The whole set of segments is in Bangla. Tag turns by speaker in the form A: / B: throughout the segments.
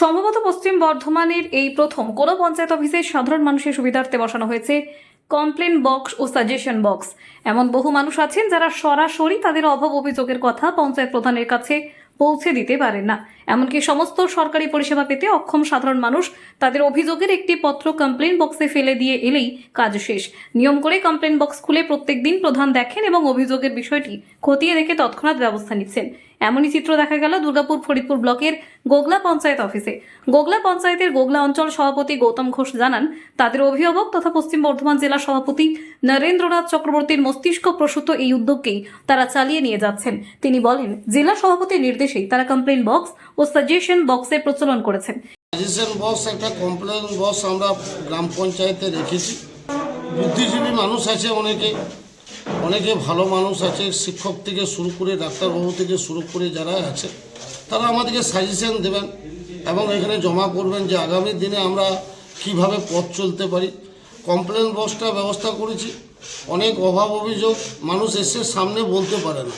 A: সম্ভবত পশ্চিম বর্ধমানের এই প্রথম কোনো পঞ্চায়েত অফিসে সাধারণ মানুষের সুবিধার্থে বসানো হয়েছে কমপ্লেন বক্স ও সাজেশন বক্স। এমন বহু মানুষ আছেন যারা সরাসরি তাদের অভাব অভিযোগের কথা পঞ্চায়েত প্রধানের কাছে পৌঁছে দিতে পারেন না। এমনকি সমস্ত সরকারি পরিষেবা পেতে অক্ষম সাধারণ মানুষ তাদের অভিযোগের একটি পত্র কমপ্লেন বক্সে ফেলে দিয়ে এলেই কাজ শেষ। নিয়ম করে কমপ্লেন বক্স খুলে প্রত্যেক দিন প্রধান দেখেন এবং অভিযোগের বিষয়টি খতিয়ে দেখে তৎক্ষণাৎ ব্যবস্থা নিচ্ছেন। এমনই চিত্র দেখা গেল দুর্গাপুর ফরিদপুর ব্লকের গোগলা পঞ্চায়েত অফিসে। গোগলা পঞ্চায়েতের গোগলা অঞ্চল সভাপতি গৌতম ঘোষ জানান, তাদের অভিভাবক তথা পশ্চিম বর্ধমান জেলা সভাপতি নরেন্দ্রনাথ চক্রবর্তীর মস্তিষ্ক প্রসূত এই উদ্যোগকেই তারা চালিয়ে নিয়ে যাচ্ছেন। তিনি বলেন, জেলা সভাপতির নির্দেশেই তারা কমপ্লেন বক্স ও সাজেশন বক্সের প্রচলন করেছেন।
B: সাজেশন বক্স একটা কমপ্লেন বক্স আমরা গ্রাম পঞ্চায়েতে রেখেছি। বুদ্ধিজীবী মানুষ আছে অনেকে। অনেকে ভালো মানুষ আছে, শিক্ষক থেকে শুরু করে ডাক্তারবাবু থেকে শুরু করে যারা আছে, তারা আমাদেরকে সাজেশন দেবেন এবং এখানে জমা করবেন যে আগামী দিনে আমরা কীভাবে পথ চলতে পারি। কমপ্লেন বক্সটা ব্যবস্থা করেছি। অনেক অভাব অভিযোগ মানুষ এসে সামনে বলতে পারে না।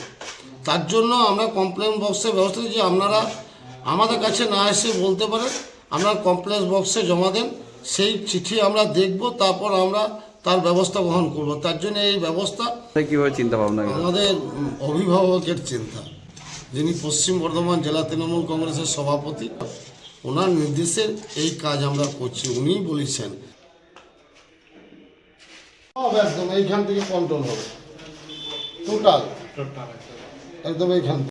B: তার জন্য আমরা কমপ্লেন বক্সের ব্যবস্থা করেছি আপনারা আমাদের কাছে না এসে বলতে পারেন। আপনার কমপ্লেন বক্সে জমা দেন। সেই চিঠি আমরা দেখব, তারপর আমরা তার ব্যবস্থা গ্রহণ করব। তার জন্য এই ব্যবস্থা
C: কীভাবে চিন্তা ভাবনা
B: আমাদের অভিভাবকের চিন্তা। যিনি পশ্চিম বর্ধমান জেলা তৃণমূল কংগ্রেসের সভাপতি ওনার নির্দেশে এই কাজ আমরা করছি উনিই বলেছেন। সব একদম এইখান থেকে কন্ট্রোল হবে। টোটাল একদম এইখান থেকে।